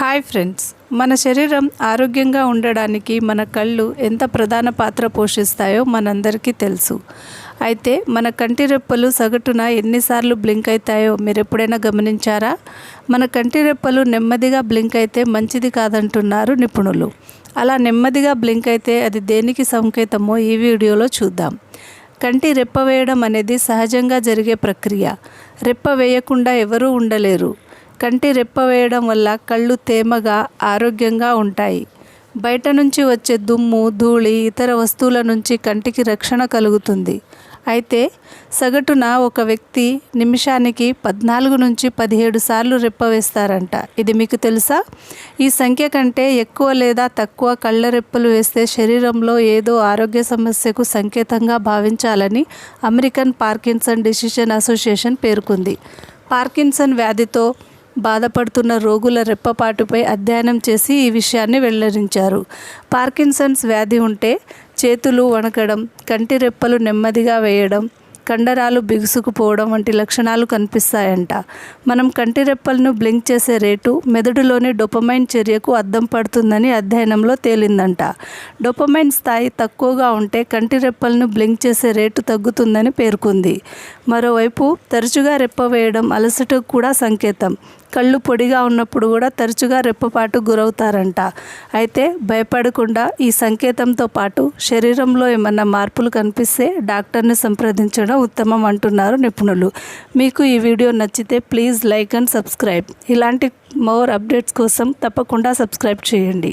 Hi friends మన శరీరం ఆరోగ్యంగా ఉండడానికి మన కళ్ళు ఎంత ప్రధాన పాత్ర పోషిస్తాయో మనందరికీ తెలుసు. అయితే మన కంటి రెప్పలు సగటున ఎన్నిసార్లు బ్లింక్ అవుతాయో మీరు ఎప్పుడైనా గమనించారా? మన కంటి రెప్పలు నెమ్మదిగా బ్లింక్ అయితే మంచిది కాదంటున్నారు నిపుణులు. అలా నెమ్మదిగా బ్లింక్ అయితే అది దేనికి సంకేతమో ఈ వీడియోలో చూద్దాం. కంటి రెప్ప వేయడం అనేది సహజంగా జరిగే ప్రక్రియ. రెప్ప వేయకుండా ఎవరూ ఉండలేరు. కంటి రెప్ప వేయడం వల్ల కళ్ళు తేమగా ఆరోగ్యంగా ఉంటాయి. బయట నుంచి వచ్చే దుమ్ము ధూళి ఇతర వస్తువుల నుంచి కంటికి రక్షణ కలుగుతుంది. అయితే సగటున ఒక వ్యక్తి నిమిషానికి పద్నాలుగు నుంచి పదిహేడు సార్లు రెప్ప వేస్తారంట. ఇది మీకు తెలుసా? ఈ సంఖ్య కంటే ఎక్కువ లేదా తక్కువ కళ్ళ రెప్పలు వేస్తే శరీరంలో ఏదో ఆరోగ్య సమస్యకు సంకేతంగా భావించాలని అమెరికన్ పార్కిన్సన్ డిసిషన్ అసోసియేషన్ పేర్కొంది. పార్కిన్సన్ వ్యాధితో బాధపడుతున్న రోగుల రెప్పపాటుపై అధ్యయనం చేసి ఈ విషయాన్ని వెల్లడించారు. పార్కిన్సన్స్ వ్యాధి ఉంటే చేతులు వణకడం కంటి రెప్పలు నెమ్మదిగా వేయడం కండరాలు బిగుసుకుపోవడం వంటి లక్షణాలు కనిపిస్తాయంట. మనం కంటి రెప్పలను బ్లింక్ చేసే రేటు మెదడులోని డొపమైన్ చర్యకు అద్దం పడుతుందని అధ్యయనంలో తేలిందంట. డొపమైన్ స్థాయి తక్కువగా ఉంటే కంటి రెప్పలను బ్లింక్ చేసే రేటు తగ్గుతుందని పేర్కొంది. మరోవైపు తరచుగా రెప్ప వేయడం అలసటకు కూడా సంకేతం. కళ్ళు పొడిగా ఉన్నప్పుడు కూడా తరచుగా రెప్పపాటు గురవుతారంట. అయితే భయపడకుండా ఈ సంకేతంతో పాటు శరీరంలో ఏమన్నా మార్పులు కనిపిస్తే డాక్టర్ని సంప్రదించడం ఉత్తమం అంటున్నారు నిపుణులు. మీకు ఈ వీడియో నచ్చితే ప్లీజ్ లైక్ అండ్ సబ్స్క్రైబ్. ఇలాంటి మోర్ అప్డేట్స్ కోసం తప్పకుండా సబ్స్క్రైబ్ చేయండి.